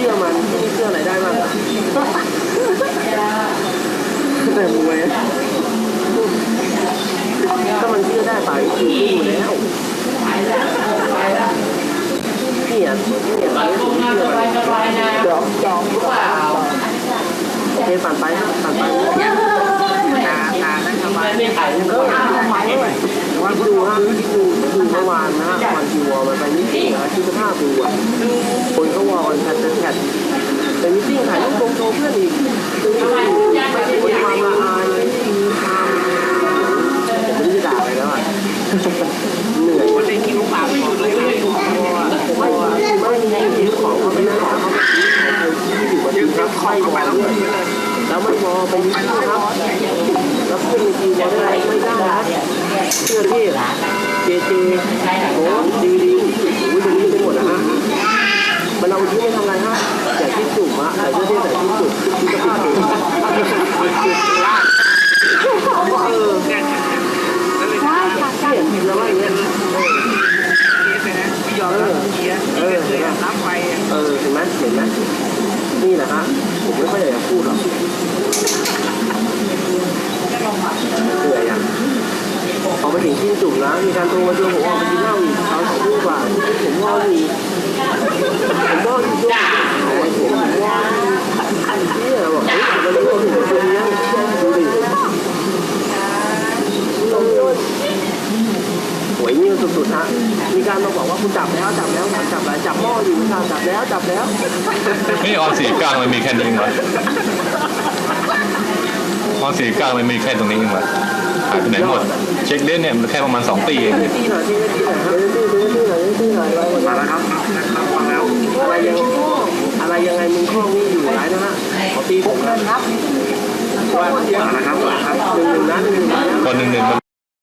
ชื่อมันมีเสื้อะไรได้บ้างแต่มวยถ้ามันเชื่อได้ป่าคืออยู่แล้วเนี่ยเนี่ยป่าคือเชื่อจอมจอมหรือเปล่าโอเคผ่านไปฮะผ่านไปตาตาได้สบายไม่ขายเออวันดูฮะดูดูเมื่อวานนะฮะวันที่วอลมันไปนิดเดียวคิดสภาพดูอะ โชว์เพื่อนอีกคือความละอายไม่มีความผมไม่ได้ด่าไปแล้วอะเหนื่อยคนได้กินลูกปลาไม่หยุดเลยเลยไม่ไม่ไม่มีของเขาไม่ได้ของเขาที่อยู่บนที่ครับบของไปแล้วแล้วไม่มอไปมิติ้งครับแล้วขึ้นทีวอลได้ไม่ได้เชื่อนพี่เจเจโอ้ดีดีโอ้ดีดีไปหมดนะฮะมันเอาที่ไม่ทำไรฮะแต่ที่จุ่มอะแต่เชื่อที่แต่ที่จุ่มที่จะปิดเองเออ เนี่ยแล้วเลย เนี่ยแล้วว่าอย่างเงี้ย เคสเลยนะไม่ยอมรับเคลียร์เคสเลยรับไป เออเห็นไหมเห็นไหมนี่แหละฮะผมไม่ค่อยอยากจะ พูดหรอกเหนื่อยอะพอไปถึงที่จุกแล้วมีการโทรมาชวนผมออกไปกินเหล้าอีกเขาสองทุ่มกว่าผมว่าอีกผมว่าอีกด้วยผมว่าเนี่ยบอกเฮ้ยมันรู้ว่าถึงตรงนี้ดูดิห วยเงี้ยสุดๆฮะมีการมาบอกว่าคุณจับแล้วจับแล้วจับจับอะไรจับหม้ออยู่ค่ะจับแล้วจับแล้วนี่ออนสีกลางมันมีแค่นี้เองเหรอออนสีกลางมันมีแค่ตรงนี้เองเหรอหายไปไหนหมด เช็คเล่นเนี่ยมันแค่ประมาณ2ปีเองตีหน่อยตีหน่อยตีหน่อยตีหน่อยตีหน่อยตีหน่อยอะไรมาแล้วครับนะครับฟังแล้วอะไรยังอะไรยังไงมึงข้องนี่อยู่ไรนะฮะขอตีผมนะว่ามาแล้วครับมาแล้วครับหนึ่งหนึ่งนะหนึ่งหนึ่งนะคนหนึ่งหนึ่งมัน